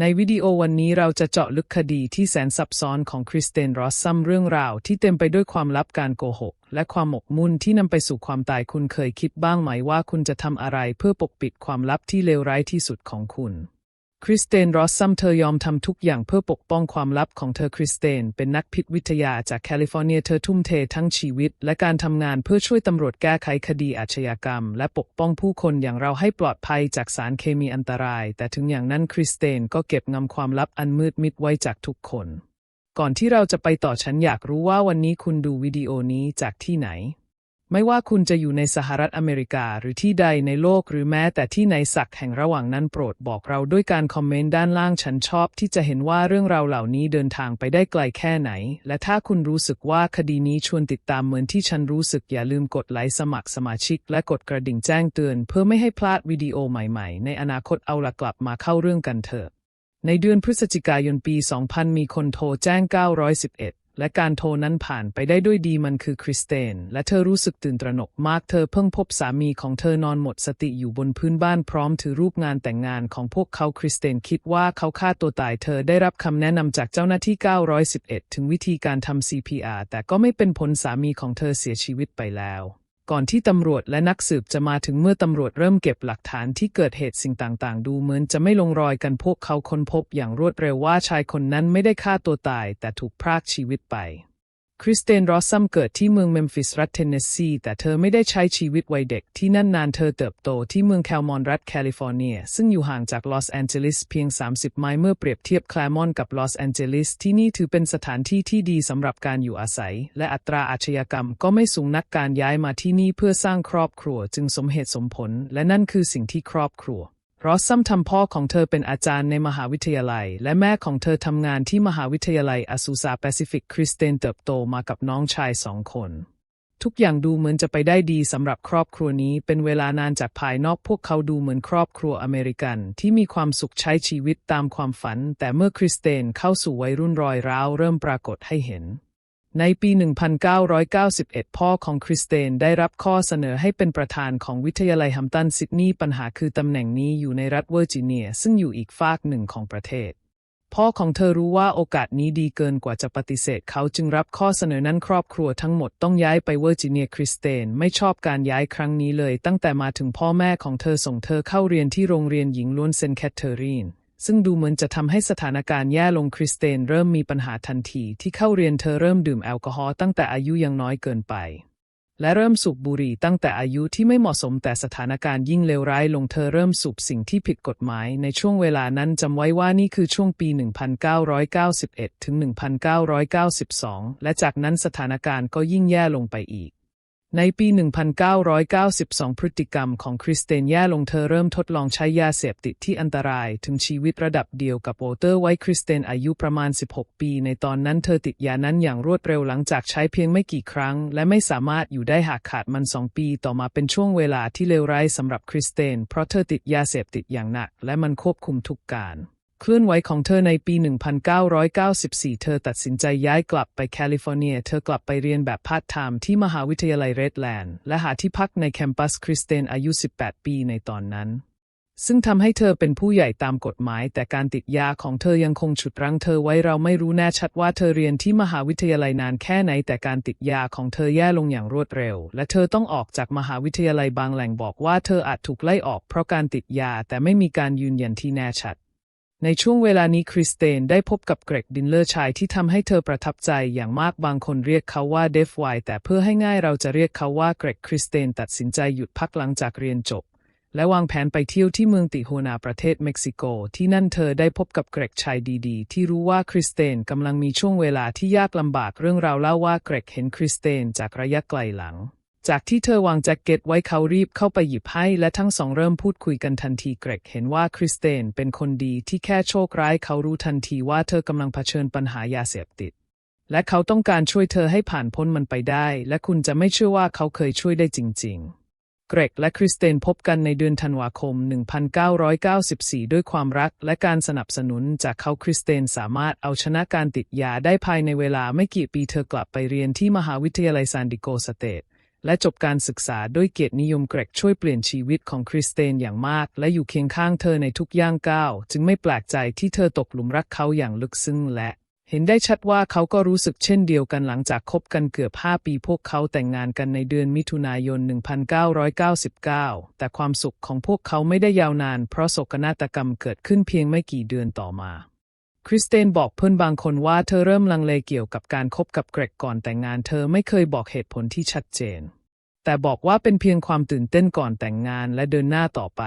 ในวิดีโอวันนี้เราจะเจาะลึกคดีที่แสนซับซ้อนของคริสเตนรอสซัมเรื่องราวที่เต็มไปด้วยความลับการโกหก และความหมกมุ่นที่นำไปสู่ความตายคุณเคยคิดบ้างไหมว่าคุณจะทำอะไรเพื่อปกปิดความลับที่เลวร้ายที่สุดของคุณ คริสเตนรอสซัมเธอยอมทำทุกอย่างเพื่อปกป้องความลับของเธอคริสเตน เป็นนักพิษวิทยาจากแคลิฟอร์เนียเธอทุ่มเททั้งชีวิต และการทำงานเพื่อช่วยตำรวจแก้ไขคดีอาชญากรรม และปกป้องผู้คนอย่างเราให้ปลอดภัยจากสารเคมีอันตราย แต่ถึงอย่างนั้นคริสเตนก็เก็บงำความลับอันมืดมิดไว้จากทุกคน ก่อนที่เราจะไปต่อฉันอยากรู้ว่าวันนี้คุณดูวิดีโอนี้จากที่ไหน ไม่ว่าคุณจะอยู่ในสหรัฐอเมริกาหรือที่ใดในโลกหรือแม้แต่ที่ไหนสักแห่งระหว่างนั้นโปรดบอกเราด้วยการคอมเมนต์ด้านล่างฉันชอบที่จะเห็นว่าเรื่องราวเหล่านี้เดินทางไปได้ไกลแค่ไหน และถ้าคุณรู้สึกว่าคดีนี้ชวนติดตามเหมือนที่ฉันรู้สึกอย่าลืมกดไลค์สมัครสมาชิก และกดกระดิ่งแจ้งเตือน เพื่อไม่ให้พลาดวิดีโอใหม่ๆ ในอนาคตเอาละกลับมาเข้าเรื่องกันเถอะในเดือนพฤศจิกายนปี 2000 มีคนโทรแจ้ง 911 และการโทรนั้นผ่านไปได้ด้วยดีมันคือคริสเตน และเธอรู้สึกตื่นตระหนกมากเธอเพิ่งพบสามีของเธอนอนหมดสติอยู่บนพื้นบ้านพร้อมถือรูปงานแต่งงานของพวกเขาคริสเตนคิดว่าเขาฆ่าตัวตายเธอได้รับคำแนะนำจากเจ้าหน้าที่ 911 ถึงวิธีการทำ CPR แต่ก็ไม่เป็นผลสามีของเธอเสียชีวิตไปแล้ว ก่อนที่ตำรวจและนักสืบจะมาถึงเมื่อตำรวจเริ่มเก็บหลักฐานที่เกิดเหตุสิ่งต่างๆ ดูเหมือนจะไม่ลงรอยกันพวกเขาค้นพบอย่างรวดเร็วว่าชายคนนั้นไม่ได้ฆ่าตัวตาย แต่ถูกพรากชีวิตไป คริสเตนรอสซัมเกิดที่เมืองเมมฟิสรัฐเทนเนสซี แต่เธอไม่ได้ใช้ชีวิตวัยเด็กที่นั่นนานเธอเติบโตที่เมืองแคลมอนรัฐแคลิฟอร์เนีย ซึ่งอยู่ห่างจากลอสแอนเจลิสเพียง 30 ไมล์เมื่อเปรียบเทียบแคลมอนกับลอสแอนเจลิสที่นี่ถือเป็นสถานที่ที่ดีสำหรับการอยู่อาศัย และอัตราอาชญากรรมก็ไม่สูงนักการย้ายมาที่นี่เพื่อสร้างครอบครัวจึงสมเหตุสมผล และนั่นคือสิ่งที่ครอบครัว รอสซัมทำพ่อของเธอเป็นอาจารย์ในมหาวิทยาลัย และแม่ของเธอทำงานที่มหาวิทยาลัยอาซูซาแปซิฟิกคริสเตนเติบโตมากับน้องชายสองคน ทุกอย่างดูเหมือนจะไปได้ดีสำหรับครอบครัวนี้ เป็นเวลานานจากภายนอกพวกเขาดูเหมือนครอบครัวอเมริกัน ที่มีความสุขใช้ชีวิตตามความฝัน แต่เมื่อคริสเตนเข้าสู่วัยรุ่นรอยร้าวเริ่มปรากฏให้เห็น ในปี 1991 พ่อของคริสเตนได้รับข้อเสนอให้เป็นประธานของวิทยาลัยฮัมตันซิดนีย์ปัญหาคือตำแหน่งนี้อยู่ในรัฐเวอร์จิเนีย ซึ่งอยู่อีกฝากหนึ่งของประเทศ พ่อของเธอรู้ว่าโอกาสนี้ดีเกินกว่าจะปฏิเสธเขาจึงรับข้อเสนอนั้นครอบครัวทั้งหมดต้องย้ายไปเวอร์จิเนียคริสเตนไม่ชอบการย้ายครั้งนี้เลย ตั้งแต่มาถึงพ่อแม่ของเธอส่งเธอเข้าเรียนที่โรงเรียนหญิงล้วนเซนแคทเธอรีน ซึ่งดูเหมือนจะทำให้สถานการณ์แย่ลงคริสเตนเริ่มมีปัญหาทันทีที่เข้าเรียนเธอเริ่มดื่มแอลกอฮอล์ตั้งแต่อายุยังน้อยเกินไป และเริ่มสูบบุหรี่ตั้งแต่อายุที่ไม่เหมาะสมแต่สถานการณ์ยิ่งเลวร้ายลงเธอเริ่มสูบสิ่งที่ผิดกฎหมาย ในช่วงเวลานั้นจำไว้ว่านี่คือช่วงปี 1991 ถึง 1992 และจากนั้นสถานการณ์ก็ยิ่งแย่ลงไปอีก ในปี 1992 พฤติกรรมของคริสเตนแย่ลงเธอเริ่มทดลองใช้ยาเสพติดที่อันตรายถึงชีวิตระดับเดียวกับโวเตอร์ไว้คริสเตนอายุประมาณ 16 ปี ในตอนนั้นเธอติดยานั้นอย่างรวดเร็วหลังจากใช้เพียงไม่กี่ครั้ง และไม่สามารถอยู่ได้หากขาดมันสองปี ต่อมาเป็นช่วงเวลาที่เลวร้ายสำหรับคริสเตนเพราะเธอติดยาเสพติดอย่างหนัก และมันควบคุมทุกการ เคลื่อนไหวของเธอในปี 1994 เธอตัดสินใจย้ายกลับไปแคลิฟอร์เนีย เธอกลับไปเรียนแบบพาร์ทไทม์ที่มหาวิทยาลัยเรดแลนด์ และหาที่พักในแคมปัสคริสเตนอายุ 18 ปีในตอนนั้น ซึ่งทำให้เธอเป็นผู้ใหญ่ตามกฎหมาย แต่การติดยาของเธอยังคงฉุดรั้งเธอไว้เราไม่รู้แน่ชัดว่าเธอเรียนที่มหาวิทยาลัยนานแค่ไหน แต่การติดยาของเธอแย่ลงอย่างรวดเร็ว และเธอต้องออกจากมหาวิทยาลัยบางแหล่งบอกว่าเธออาจถูกไล่ออกเพราะการติดยาแต่ไม่มีการยืนยันที่แน่ชัด ในช่วงเวลานี้คริสเตนได้พบกับเกรกดินเลอร์ชายที่ทำให้เธอประทับใจอย่างมากบางคนเรียกเขาว่าเดฟไวแต่เพื่อให้ง่ายเราจะเรียกเขาว่าเกรกคริสเตนตัดสินใจหยุดพักหลังจากเรียนจบ และวางแผนไปเที่ยวที่เมืองติโฮนาประเทศเม็กซิโก ที่นั่นเธอได้พบกับเกรกชายดีๆ ที่รู้ว่าคริสเตนกำลังมีช่วงเวลาที่ยากลำบากเรื่องราวเล่าว่าเกรกเห็นคริสเตนจากระยะไกลหลัง จากที่เธอวางแจ็คเก็ตไว้เขารีบเข้าไปหยิบให้ และทั้งสองเริ่มพูดคุยกันทันทีเกรกเห็นว่าคริสเตนเป็นคนดีที่แค่โชคร้ายเขารู้ทันทีว่าเธอกำลังเผชิญปัญหายาเสพติด และเขาต้องการช่วยเธอให้ผ่านพ้นมันไปได้ และคุณจะไม่เชื่อว่าเขาเคยช่วยได้จริง ๆเกรกและคริสเตนพบกันในเดือนธันวาคม 1994 ด้วยความรักและการสนับสนุนจากเขาคริสเตนสามารถเอาชนะการติดยาได้ภายในเวลาไม่กี่ปีเธอกลับไปเรียนที่มหาวิทยาลัยซานดิโกสเตท และจบการศึกษาด้วยเกียรตินิยมเกรกช่วยเปลี่ยนชีวิตของคริสเตนอย่างมาก และอยู่เคียงข้างเธอในทุกย่างก้าว จึงไม่แปลกใจที่เธอตกหลุมรักเขาอย่างลึกซึ้งและเห็นได้ชัดว่าเขาก็รู้สึกเช่นเดียวกันหลังจากคบกันเกือบ 5 ปีพวกเขาแต่งงานกันในเดือนมิถุนายน 1999 แต่ความสุขของพวกเขาไม่ได้ยาวนาน เพราะโศกนาฏกรรมเกิดขึ้นเพียงไม่กี่เดือนต่อมา คริสเตนบอกเพื่อนบางคนว่าเธอเริ่มลังเลเกี่ยวกับการคบกับเกรกก่อนแต่งงาน เธอไม่เคยบอกเหตุผลที่ชัดเจน แต่บอกว่าเป็นเพียงความตื่นเต้นก่อนแต่งงานและเดินหน้าต่อไป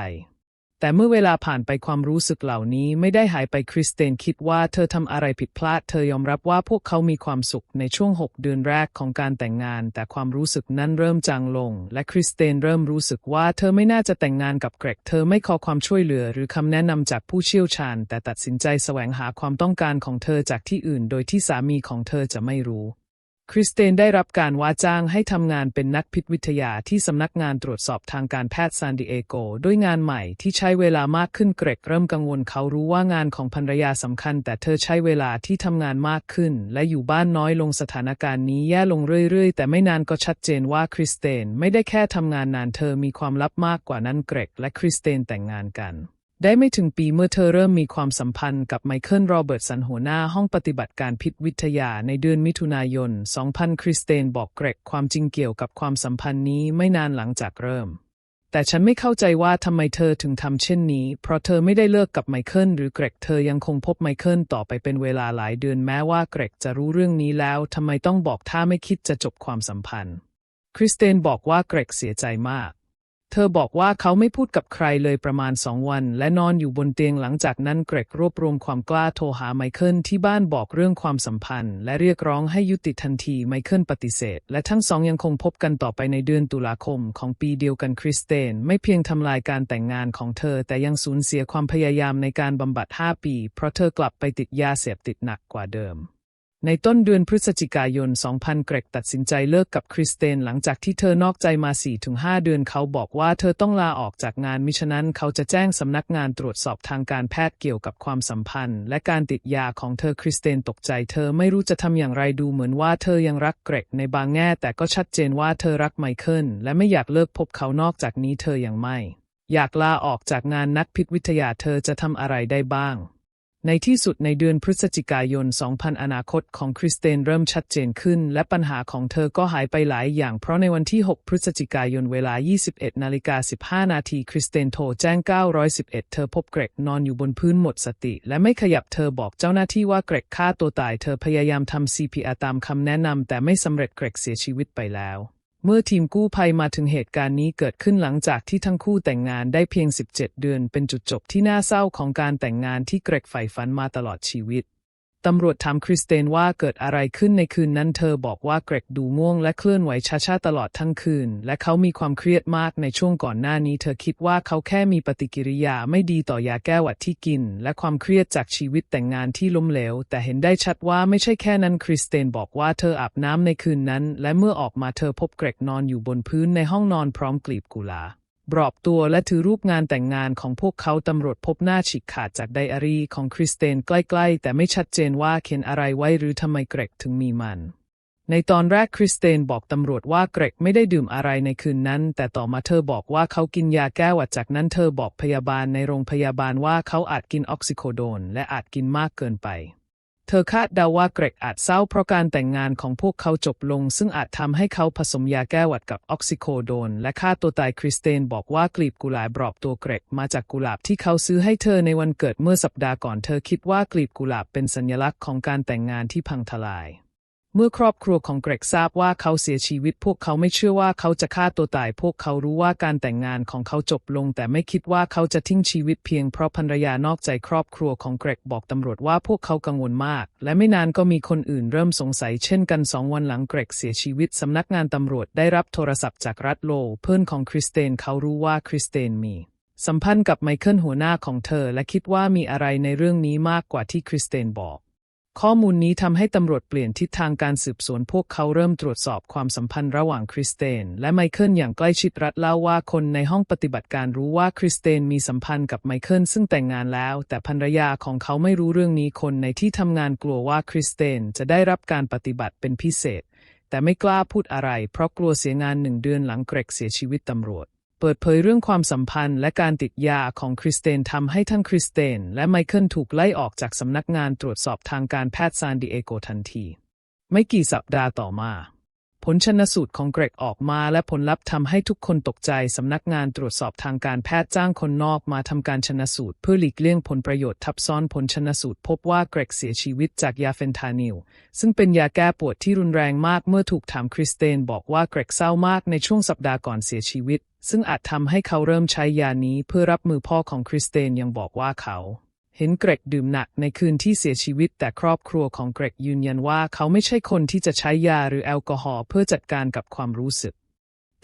แต่เมื่อเวลาผ่านไปความรู้สึกเหล่านี้ไม่ได้หายไปคริสเตนคิดว่าเธอทำอะไรผิดพลาด เธอยอมรับว่าพวกเขามีความสุขในช่วง 6 เดือนแรกของการแต่งงาน แต่ความรู้สึกนั้นเริ่มจางลง และคริสเตนเริ่มรู้สึกว่าเธอไม่น่าจะแต่งงานกับเกรก เธอไม่ขอความช่วยเหลือหรือคำแนะนำจากผู้เชี่ยวชาญ แต่ตัดสินใจแสวงหาความต้องการของเธอจากที่อื่น โดยที่สามีของเธอจะไม่รู้ คริสเตนได้รับการว่าจ้างให้ทำงานเป็นนักพิษวิทยาที่สำนักงานตรวจสอบทางการแพทย์ซานดิเอโกด้วยงานใหม่ที่ใช้เวลามากขึ้นเกรกเริ่มกังวลเขารู้ว่างานของภรรยาสำคัญ แต่เธอใช้เวลาที่ทำงานมากขึ้น และอยู่บ้านน้อยลงสถานการณ์นี้แย่ลงเรื่อยๆ แต่ไม่นานก็ชัดเจนว่าคริสเตนไม่ได้แค่ทำงานนานเธอมีความลับมากกว่านั้นเกรกและคริสเตนแต่งงานกัน ได้ไม่ถึงปีเมื่อเธอเริ่มมีความสัมพันธ์กับไมเคิลโรเบิร์ตสันหัวหน้าห้องปฏิบัติการพิษวิทยาในเดือนมิถุนายน 2000 คริสเตนบอกเกรกความจริงเกี่ยวกับความสัมพันธ์นี้ไม่นานหลังจากเริ่ม แต่ฉันไม่เข้าใจว่าทำไมเธอถึงทำเช่นนี้ เพราะเธอไม่ได้เลิกกับไมเคิลหรือเกรกเธอยังคงพบไมเคิลต่อไปเป็นเวลาหลายเดือนแม้ว่าเกรกจะรู้เรื่องนี้แล้วทำไมต้องบอกถ้าไม่คิดจะจบความสัมพันธ์ คริสเตนบอกว่าเกรกเสียใจมาก เธอบอกว่าเขาไม่พูดกับใครเลยประมาณสองวัน และนอนอยู่บนเตียงหลังจากนั้นเกรกรวบรวมความกล้าโทรหาไมเคิลที่บ้านบอกเรื่องความสัมพันธ์ และเรียกร้องให้ยุติทันทีไมเคิลปฏิเสธ และทั้งสองยังคงพบกันต่อไปในเดือนตุลาคมของปีเดียวกันคริสเตน ไม่เพียงทำลายการแต่งงานของเธอ แต่ยังสูญเสียความพยายามในการบำบัด 5 ปี เพราะเธอกลับไปติดยาเสพติดหนักกว่าเดิม ในต้นเดือนพฤศจิกายน 2000 เกรกตัดสินใจเลิกกับคริสเตน หลังจากที่เธอนอกใจมา 4-5 เดือนเขาบอกว่าเธอต้องลาออกจากงานมิฉะนั้นเขาจะแจ้งสำนักงานตรวจสอบทางการแพทย์เกี่ยวกับความสัมพันธ์ และการติดยาของเธอคริสเตนตกใจ เธอไม่รู้จะทำอย่างไรดูเหมือนว่าเธอยังรักเกรกในบางแง่ แต่ก็ชัดเจนว่าเธอรักไมเคิลและไม่อยากเลิกพบเขานอกจากนี้เธอยังไม่ อยากลาออกจากงานนักพิษวิทยาเธอจะทำอะไรได้บ้าง ในที่สุดในเดือนพฤศจิกายน 2000 อนาคตของคริสเตนเริ่มชัดเจนขึ้น และปัญหาของเธอก็หายไปหลายอย่าง เพราะในวันที่ 6 พฤศจิกายนเวลา 21นาฬิกา15 นาทีคริสเตนโทรแจ้ง 911 เธอพบเกรกนอนอยู่บนพื้นหมดสติ และไม่ขยับเธอบอกเจ้าหน้าที่ว่าเกรกฆ่าตัวตาย เธอพยายามทำ CPR ตามคำแนะนำแต่ไม่สำเร็จเกรกเสียชีวิตไปแล้ว เมื่อทีมกู้ภัยมาถึงเหตุการณ์นี้เกิดขึ้นหลังจากที่ทั้งคู่แต่งงานได้เพียง 17 เดือน เป็นจุดจบที่น่าเศร้าของการแต่งงานที่เกรกใฝ่ฝันมาตลอดชีวิต ตำรวจถามคริสเตนว่าเกิดอะไรขึ้นในคืนนั้นเธอบอกว่าเกรกดูง่วงและเคลื่อนไหวช้าๆตลอดทั้งคืน และเขามีความเครียดมากในช่วงก่อนหน้านี้ เธอคิดว่าเขาแค่มีปฏิกิริยาไม่ดีต่อยาแก้หวัดที่กิน และความเครียดจากชีวิตแต่งงานที่ล้มเหลว แต่เห็นได้ชัดว่าไม่ใช่แค่นั้นคริสเตนบอกว่าเธออาบน้ำในคืนนั้น และเมื่อออกมาเธอพบเกรกนอนอยู่บนพื้นในห้องนอนพร้อมกลีบกุหลาบ รอบตัวและถือรูปงานแต่งงานของพวกเขาตำรวจพบหน้าฉีกขาดจากไดอารี่ของคริสเตนใกล้ๆ แต่ไม่ชัดเจนว่าเขียนอะไรไว้หรือทำไมเกรกถึงมีมัน ในตอนแรกคริสเตนบอกตำรวจว่าเกรกไม่ได้ดื่มอะไรในคืนนั้น แต่ต่อมาเธอบอกว่าเขากินยาแก้หวัดจากนั้นเธอบอกพยาบาลในโรงพยาบาลว่าเขาอาจกินออกซิโคโดน และอาจกินมากเกินไป เธอคาดเดาว่าเกรกอาจเศร้าเพราะการแต่งงานของพวกเขาจบลง ซึ่งอาจทำให้เขาผสมยาแก้หวัดกับออกซิโคโดน และฆ่าตัวตายคริสเตนบอกว่ากลีบกุหลาบรอบตัวเกรกมาจากกุหลาบที่เขาซื้อให้เธอในวันเกิดเมื่อสัปดาห์ก่อนเธอคิดว่ากลีบกุหลาบเป็นสัญลักษณ์ของการแต่งงานที่พังทลาย เมื่อครอบครัวของเกรกทราบว่าเขาเสียชีวิตพวกเขาไม่เชื่อว่าเขาจะฆ่าตัวตาย พวกเขารู้ว่าการแต่งงานของเขาจบลง แต่ไม่คิดว่าเขาจะทิ้งชีวิตเพียงเพราะภรรยานอกใจครอบครัวของเกรกบอกตำรวจว่าพวกเขากังวลมาก และไม่นานก็มีคนอื่นเริ่มสงสัยเช่นกันสองวันหลังเกรกเสียชีวิตสำนักงานตำรวจได้รับโทรศัพท์จากรัฐโล เพื่อนของคริสเตนเขารู้ว่าคริสเตนมีสัมพันธ์กับไมเคิลหัวหน้าของเธอ และคิดว่ามีอะไรในเรื่องนี้มากกว่าที่คริสเตนบอก ข้อมูลนี้ทำให้ตำรวจเปลี่ยนทิศทางการสืบสวนพวกเขาเริ่มตรวจสอบความสัมพันธ์ระหว่างคริสเตน และไมเคิลอย่างใกล้ชิดรัฐเล่าว่าคนในห้องปฏิบัติการรู้ว่าคริสเตนมีสัมพันธ์กับไมเคิลซึ่งแต่งงานแล้ว แต่ภรรยาของเขาไม่รู้เรื่องนี้คนในที่ทำงานกลัวว่าคริสเตนจะได้รับการปฏิบัติเป็นพิเศษ แต่ไม่กล้าพูดอะไร เพราะกลัวเสียงานหนึ่งเดือนหลังเกรกเสียชีวิตตำรวจ เปิดเผยเรื่องความสัมพันธ์และการติดยาของคริสเตนทำให้ทั้งคริสเตนและไมเคิลถูกไล่ออกจากสำนักงานตรวจสอบทางการแพทย์ซานดิเอโกทันที ไม่กี่สัปดาห์ต่อมา ผลชนสูตรของเกรกออกมาและผลลัพธ์ทำให้ทุกคนตกใจสำนักงานตรวจสอบทางการแพทย์จ้างคนนอกมาทำการชนสูตร เพื่อหลีกเลี่ยงผลประโยชน์ทับซ้อนผลชนสูตร พบว่าเกรกเสียชีวิตจากยาเฟนทานิล ซึ่งเป็นยาแก้ปวดที่รุนแรงมากเมื่อถูกถามคริสเตนบอกว่าเกรกเศร้ามากในช่วงสัปดาห์ก่อนเสียชีวิต ซึ่งอาจทำให้เขาเริ่มใช้ยานี้เพื่อรับมือพ่อของคริสเตนยังบอกว่าเขา เห็นเกรกดื่มหนักในคืนที่เสียชีวิต แต่ครอบครัวของเกรกยืนยันว่าเขาไม่ใช่คนที่จะใช้ยาหรือแอลกอฮอล์เพื่อจัดการกับความรู้สึก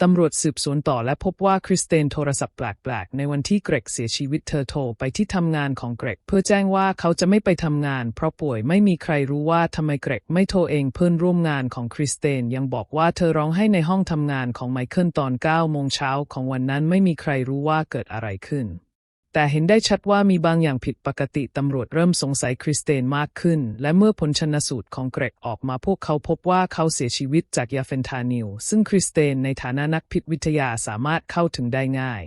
ตำรวจสืบสวนต่อและพบว่าคริสเตนโทรศัพท์แปลกๆ ในวันที่เกรกเสียชีวิตเธอโทรไปที่ทำงานของเกรกเพื่อแจ้งว่าเขาจะไม่ไปทำงาน เพราะป่วยไม่มีใครรู้ว่าทำไมเกรกไม่โทรเองเพื่อนร่วมงานของคริสเตนยังบอกว่าเธอร้องให้ในห้องทำงานของไมเคิลตอน9โมงเช้าของวันนั้นไม่มีใครรู้ว่าเกิดอะไรขึ้น แต่เห็นได้ชัดว่ามีบางอย่างผิดปกติตำรวจเริ่มสงสัยคริสเตนมากขึ้น และเมื่อผลชนสูตรของเกรกออกมาพวกเขาพบว่าเขาเสียชีวิตจากยาเฟนทานิล ซึ่งคริสเตนในฐานะนักพิษวิทยาสามารถเข้าถึงได้ง่าย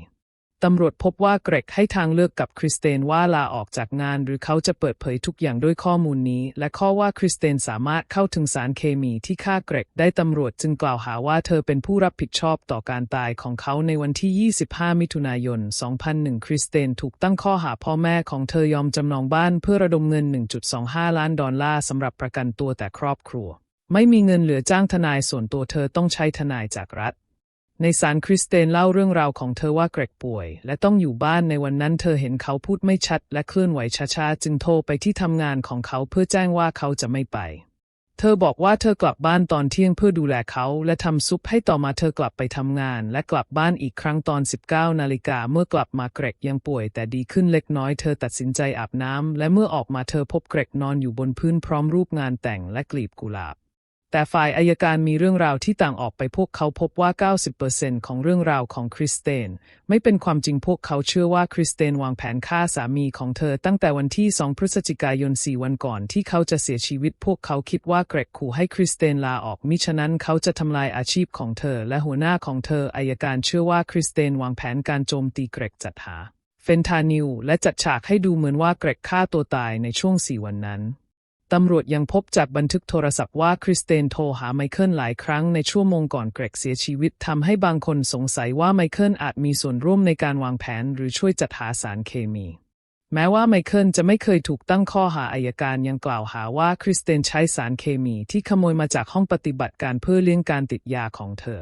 ตำรวจพบว่าเกรกให้ทางเลือกกับคริสเตนว่าลาออกจากงาน หรือเขาจะเปิดเผยทุกอย่างด้วยข้อมูลนี้ และข้อว่าคริสเตนสามารถเข้าถึงสารเคมีที่ฆ่าเกรกได้ตำรวจจึงกล่าวหาว่าเธอเป็นผู้รับผิดชอบต่อการตายของเขาในวันที่ 25 มิถุนายน 2001 คริสเตนถูกตั้งข้อหาพ่อแม่ของเธอยอมจำนองบ้านเพื่อระดมเงิน 1.25 ล้านดอลลาร์สำหรับประกันตัวแต่ครอบครัว ไม่มีเงินเหลือจ้างทนายส่วนตัวเธอต้องใช้ทนายจากรัฐ ในสารคริสเตนเล่าเรื่องราวของเธอว่าเกรกป่วย และต้องอยู่บ้านในวันนั้นเธอเห็นเขาพูดไม่ชัด และเคลื่อนไหวช้าๆ จึงโทรไปที่ทำงานของเขาเพื่อแจ้งว่าเขาจะไม่ไป เธอบอกว่าเธอกลับบ้านตอนเที่ยงเพื่อดูแลเขา และทำซุปให้ต่อมาเธอกลับไปทำงาน และกลับบ้านอีกครั้งตอน 19 นาฬิกาเมื่อกลับมาเกรกยังป่วย แต่ดีขึ้นเล็กน้อยเธอตัดสินใจอาบน้ำและเมื่อออกมาเธอพบเกรกนอนอยู่บนพื้นพร้อมรูปงานแต่งและกลีบกุหลาบ แต่ฝ่ายอายการมีเรื่องราวที่ต่างออกไปพวกเขาพบว่า 90%ของเรื่องราวของคริสเตน ไม่เป็นความจริงพวกเขาเชื่อว่าคริสเตนวางแผนฆ่าสามีของเธอตั้งแต่วันที่ 2 พฤศจิกายน 4 วันก่อนที่เขาจะเสียชีวิต พวกเขาคิดว่าเกรกขู่ให้คริสเตนลาออกมิฉะนั้นเขาจะทำลายอาชีพของเธอ และหัวหน้าของเธออายการเชื่อว่าคริสเตนวางแผนการโจมตีเกรกจัดหาเฟนทานิลและจัดฉากให้ดูเหมือนว่าเกรกฆ่าตัวตายในช่วง 4 วันนั้น ตำรวจยังพบจากบันทึกโทรศัพท์ว่าคริสเตนโทรหาไมเคิลหลายครั้งในชั่วโมงก่อนเกรกเสียชีวิตทำให้บางคนสงสัยว่าไมเคิลอาจมีส่วนร่วมในการวางแผนหรือช่วยจัดหาสารเคมี แม้ว่าไมเคิลจะไม่เคยถูกตั้งข้อหาอายการยังกล่าวหาว่าคริสเตนใช้สารเคมีที่ขโมยมาจากห้องปฏิบัติการเพื่อเลี้ยงการติดยาของเธอ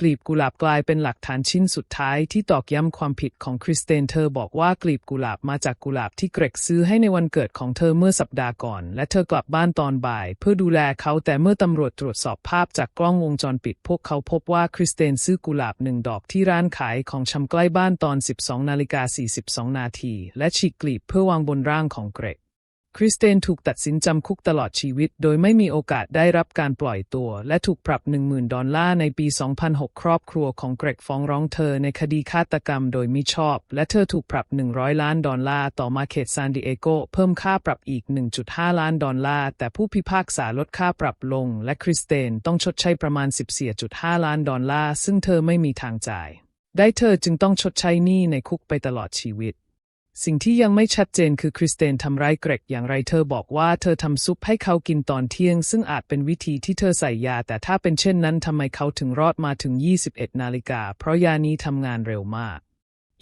กลีบกุหลาบกลายเป็นหลักฐานชิ้นสุดท้ายที่ตอกย้ำความผิดของคริสเตนเธอบอกว่ากลีบกุหลาบมาจากกุหลาบที่เกรกซื้อให้ในวันเกิดของเธอเมื่อสัปดาห์ก่อน และเธอกลับบ้านตอนบ่าย เพื่อดูแลเขาแต่เมื่อตำรวจตรวจสอบภาพจากกล้องวงจรปิด พวกเขาพบว่าคริสเตนซื้อกุหลาบหนึ่งดอกที่ร้านขายของชำใกล้บ้านตอน 12นาฬิกา42นาทีและฉีกกลีบเพื่อวางบนร่างของเกรก คริสเตนถูกตัดสินจำคุกตลอดชีวิต โดยไม่มีโอกาสได้รับการปล่อยตัว และถูกปรับ 10,000 ดอลลาร์ในปี 2006 ครอบครัวของเกรกฟ้องร้องเธอในคดีฆาตกรรมโดยมิชอบ และเธอถูกปรับ 100 ล้านดอลลาร์ต่อมาเขตซานดิเอโกเพิ่มค่าปรับอีก 1.5 ล้านดอลลาร์แต่ผู้พิพากษาลดค่าปรับลง และคริสเตนต้องชดใช้ประมาณ 14.5 ล้านดอลลาร์ซึ่งเธอไม่มีทางจ่าย ได้เธอจึงต้องชดใช้หนี้ในคุกไปตลอดชีวิต สิ่งที่ยังไม่ชัดเจนคือคริสเตนทำร้ายเกรกอย่างไรเธอบอกว่าเธอทำซุปให้เขากินตอนเที่ยง ซึ่งอาจเป็นวิธีที่เธอใส่ยา แต่ถ้าเป็นเช่นนั้นทำไมเขาถึงรอดมาถึง 21 นาฬิกา เพราะยานี้ทำงานเร็วมาก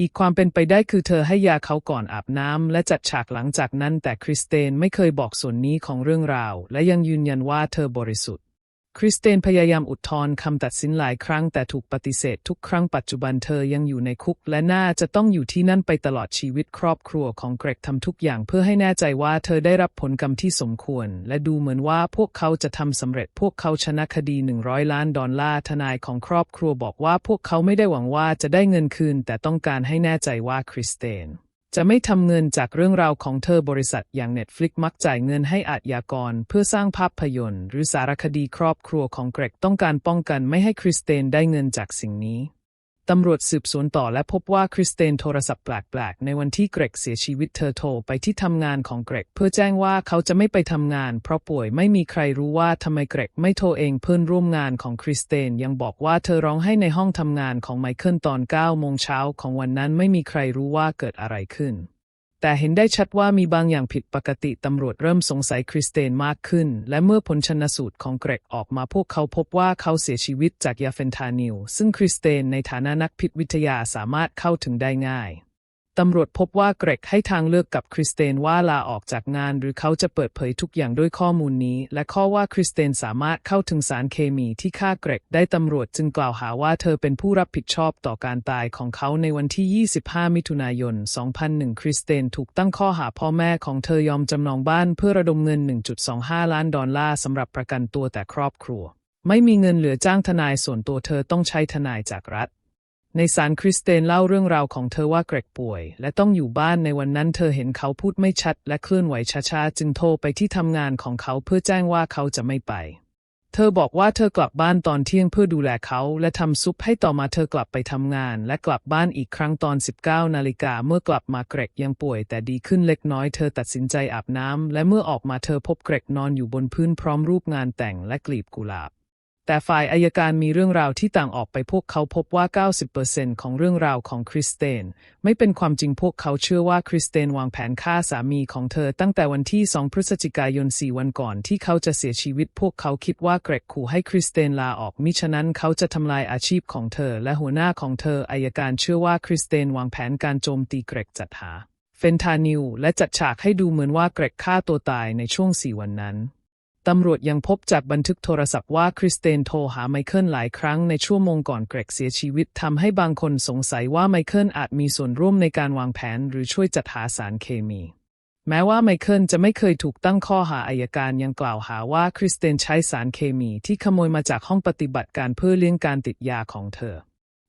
อีกความเป็นไปได้คือเธอให้ยาเขาก่อนอาบน้ำและจัดฉากหลังจากนั้น แต่คริสเตนไม่เคยบอกส่วนนี้ของเรื่องราว และยังยืนยันว่าเธอบริสุทธิ์ คริสเตนพยายามอุทธรณ์คำตัดสินหลายครั้งแต่ถูกปฏิเสธทุกครั้งปัจจุบันเธอยังอยู่ในคุก และน่าจะต้องอยู่ที่นั่นไปตลอดชีวิตครอบครัวของเกรกทำทุกอย่างเพื่อให้แน่ใจว่าเธอได้รับผลกรรมที่สมควร และดูเหมือนว่าพวกเขาจะทำสำเร็จพวกเขาชนะคดี 100 ล้านดอลลาร์ทนายของครอบครัวบอกว่าพวกเขาไม่ได้หวังว่าจะได้เงินคืน แต่ต้องการให้แน่ใจว่าคริสเตน จะไม่ทำเงินจากเรื่องราวของเธอบริษัทอย่าง Netflix มักจ่ายเงินให้อาชญากร เพื่อสร้างภาพยนตร์ หรือสารคดีครอบครัวของเกรกต้องการป้องกันไม่ให้คริสเตนได้เงินจากสิ่งนี้ ตำรวจสืบสวนต่อและพบว่าคริสเตนโทรศัพท์แปลกๆ ในวันที่เกรกเสียชีวิตเธอโทรไปที่ทำงานของเกรก เพื่อแจ้งว่าเขาจะไม่ไปทำงาน เพราะป่วยไม่มีใครรู้ว่าทำไมเกรกไม่โทรเองเพื่อนร่วมงานของคริสเตนยังบอกว่าเธอร้องไห้ในห้องทำงานของไมเคิลตอน9โมงเช้าของวันนั้นไม่มีใครรู้ว่าเกิดอะไรขึ้น แต่เห็นได้ชัดว่ามีบางอย่างผิดปกติตำรวจเริ่มสงสัยคริสเตนมากขึ้น และเมื่อผลชนสูตรของเกรกออกมาพวกเขาพบว่าเขาเสียชีวิตจากยาเฟนทานิล ซึ่งคริสเตนในฐานะนักพิษวิทยาสามารถเข้าถึงได้ง่าย ตำรวจพบว่าเกรกให้ทางเลือกกับคริสเตนว่าลาออกจากงาน หรือเขาจะเปิดเผยทุกอย่างด้วยข้อมูลนี้ และข้อว่าคริสเตนสามารถเข้าถึงสารเคมีที่ฆ่าเกรกได้ตำรวจจึงกล่าวหาว่าเธอเป็นผู้รับผิดชอบต่อการตายของเขาในวันที่ 25 มิถุนายน 2001 คริสเตนถูกตั้งข้อหาพ่อแม่ของเธอยอมจำนองบ้านเพื่อระดมเงิน 1.25 ล้านดอลลาร์สำหรับประกันตัวแต่ครอบครัว ไม่มีเงินเหลือจ้างทนายส่วนตัวเธอต้องใช้ทนายจากรัฐ ในสารคริสเตนเล่าเรื่องราวของเธอว่าเกรกป่วย และต้องอยู่บ้านในวันนั้นเธอเห็นเขาพูดไม่ชัด และเคลื่อนไหวช้าๆ จึงโทรไปที่ทำงานของเขาเพื่อแจ้งว่าเขาจะไม่ไป เธอบอกว่าเธอกลับบ้านตอนเที่ยงเพื่อดูแลเขา และทำซุปให้ต่อมาเธอกลับไปทำงาน และกลับบ้านอีกครั้งตอน 19 นาฬิกาเมื่อกลับมาเกรกยังป่วย แต่ดีขึ้นเล็กน้อยเธอตัดสินใจอาบน้ำและเมื่อออกมาเธอพบเกรกนอนอยู่บนพื้นพร้อมรูปงานแต่งและกลีบกุหลาบ แต่ฝ่ายอายการมีเรื่องราวที่ต่างออกไปพวกเขาพบว่า 90%ของเรื่องราวของคริสเตน ไม่เป็นความจริงพวกเขาเชื่อว่าคริสเตนวางแผนฆ่าสามีของเธอตั้งแต่วันที่ 2 พฤศจิกายน 4 วันก่อนที่เขาจะเสียชีวิต พวกเขาคิดว่าเกรกขู่ให้คริสเตนลาออกมิฉะนั้นเขาจะทำลายอาชีพของเธอ และหัวหน้าของเธออายการเชื่อว่าคริสเตนวางแผนการโจมตีเกรกจัดหาเฟนทานิลและจัดฉากให้ดูเหมือนว่าเกรกฆ่าตัวตายในช่วง 4 วันนั้น ตำรวจยังพบจากบันทึกโทรศัพท์ว่าคริสเตนโทรหาไมเคิลหลายครั้งในชั่วโมงก่อนเกรกเสียชีวิตทำให้บางคนสงสัยว่าไมเคิลอาจมีส่วนร่วมในการวางแผนหรือช่วยจัดหาสารเคมี แม้ว่าไมเคิลจะไม่เคยถูกตั้งข้อหาอายการยังกล่าวหาว่าคริสเตนใช้สารเคมีที่ขโมยมาจากห้องปฏิบัติการเพื่อเลี้ยงการติดยาของเธอ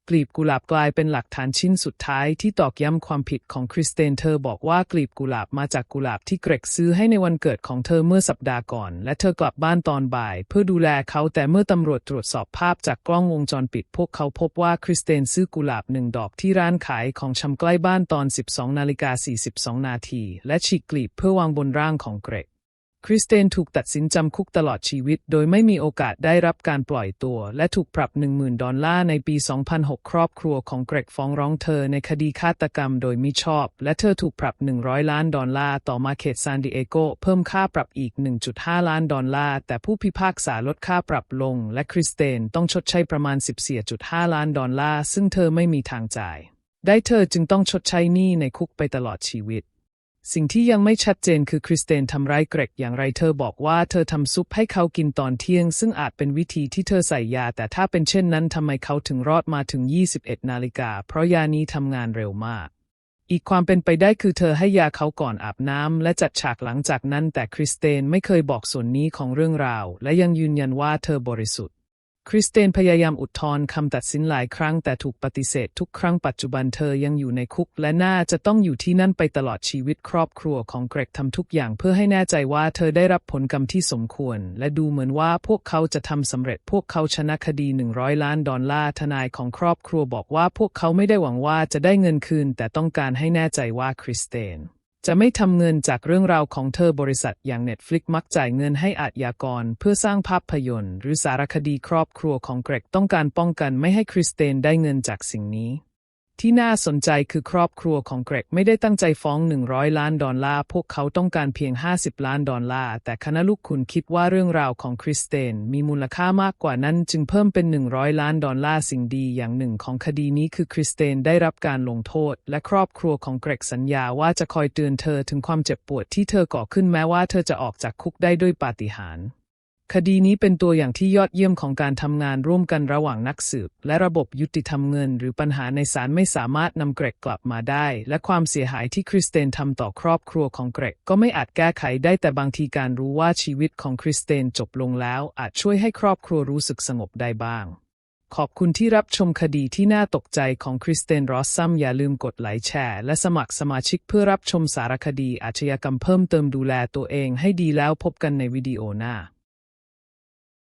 กลีบกุหลาบกลายเป็นหลักฐานชิ้นสุดท้ายที่ตอกย้ำความผิดของคริสเตนเธอบอกว่ากลีบกุหลาบมาจากกุหลาบที่เกรกซื้อให้ในวันเกิดของเธอเมื่อสัปดาห์ก่อน และเธอกลับบ้านตอนบ่าย เพื่อดูแลเขาแต่เมื่อตำรวจตรวจสอบภาพจากกล้องวงจรปิด พวกเขาพบว่าคริสเตนซื้อกุหลาบหนึ่งดอกที่ร้านขายของชำใกล้บ้านตอน 12นาฬิกา42นาทีและฉีกกลีบเพื่อวางบนร่างของเกรก คริสเตนถูกตัดสินจำคุกตลอดชีวิต โดยไม่มีโอกาสได้รับการปล่อยตัว และถูกปรับ 10,000 ดอลลาร์ในปี 2006 ครอบครัวของเกรกฟ้องร้องเธอในคดีฆาตกรรมโดยมิชอบ และเธอถูกปรับ 100 ล้านดอลลาร์ต่อมาเขตซานดิเอโกเพิ่มค่าปรับอีก 1.5 ล้านดอลลาร์แต่ผู้พิพากษาลดค่าปรับลง และคริสเตนต้องชดใช้ประมาณ 14.5 ล้านดอลลาร์ซึ่งเธอไม่มีทางจ่าย ได้เธอจึงต้องชดใช้หนี้ในคุกไปตลอดชีวิต สิ่งที่ยังไม่ชัดเจนคือคริสเตนทำร้ายเกรกอย่างไรเธอบอกว่าเธอทำซุปให้เขากินตอนเที่ยง ซึ่งอาจเป็นวิธีที่เธอใส่ยา แต่ถ้าเป็นเช่นนั้นทำไมเขาถึงรอดมาถึง 21 นาฬิกา เพราะยานี้ทำงานเร็วมาก อีกความเป็นไปได้คือเธอให้ยาเขาก่อนอาบน้ำและจัดฉากหลังจากนั้น แต่คริสเตนไม่เคยบอกส่วนนี้ของเรื่องราว และยังยืนยันว่าเธอบริสุทธิ์ คริสเตนพยายามอุทธรณ์คำตัดสินหลายครั้งแต่ถูกปฏิเสธทุกครั้งปัจจุบันเธอยังอยู่ในคุก และน่าจะต้องอยู่ที่นั่นไปตลอดชีวิตครอบครัวของเกรกทำทุกอย่างเพื่อให้แน่ใจว่าเธอได้รับผลกรรมที่สมควร และดูเหมือนว่าพวกเขาจะทำสำเร็จพวกเขาชนะคดี 100 ล้านดอลลาร์ทนายของครอบครัวบอกว่าพวกเขาไม่ได้หวังว่าจะได้เงินคืน แต่ต้องการให้แน่ใจว่าคริสเตน จะไม่ทำเงินจากเรื่องราวของเธอบริษัทอย่าง Netflix มักจ่ายเงินให้อาชญากร เพื่อสร้างภาพยนตร์ หรือสารคดีครอบครัวของเกรกต้องการป้องกันไม่ให้คริสเตนได้เงินจากสิ่งนี้ ที่น่าสนใจคือครอบครัวของเกรกไม่ได้ตั้งใจฟ้อง 100 ล้านดอลลาร์ พวกเขาต้องการเพียง 50 ล้านดอลลาร์ แต่คณะลูกคุณคิดว่าเรื่องราวของคริสเตน มีมูลค่ามากกว่านั้นจึงเพิ่มเป็น 100 ล้านดอลลาร์ สิ่งดีอย่างหนึ่งของคดีนี้คือคริสเตนได้รับการลงโทษ และครอบครัวของเกรกสัญญาว่าจะคอยเตือนเธอถึงความเจ็บปวดที่เธอก่อขึ้นแม้ว่าเธอจะออกจากคุกได้ด้วยปาฏิหาริย์ คดีนี้เป็นตัวอย่างที่ยอดเยี่ยมของการทำงานร่วมกันระหว่างนักสืบ และระบบยุติธรรมเงิน หรือปัญหาในศาลไม่สามารถนำเกรกกลับมาได้ และความเสียหายที่คริสเตนทำต่อครอบครัวของเกรกก็ไม่อาจแก้ไขได้แต่บางทีการรู้ว่าชีวิตของคริสเตนจบลงแล้ว อาจช่วยให้ครอบครัวรู้สึกสงบได้บ้าง ขอบคุณที่รับชมคดีที่น่าตกใจของคริสเตนรอสซัมอย่าลืมกดไลค์แชร์ และสมัครสมาชิกเพื่อรับชมสารคดีอาชญากรรมเพิ่มเติมดูแลตัวเองให้ดีแล้วพบกันในวิดีโอหน้า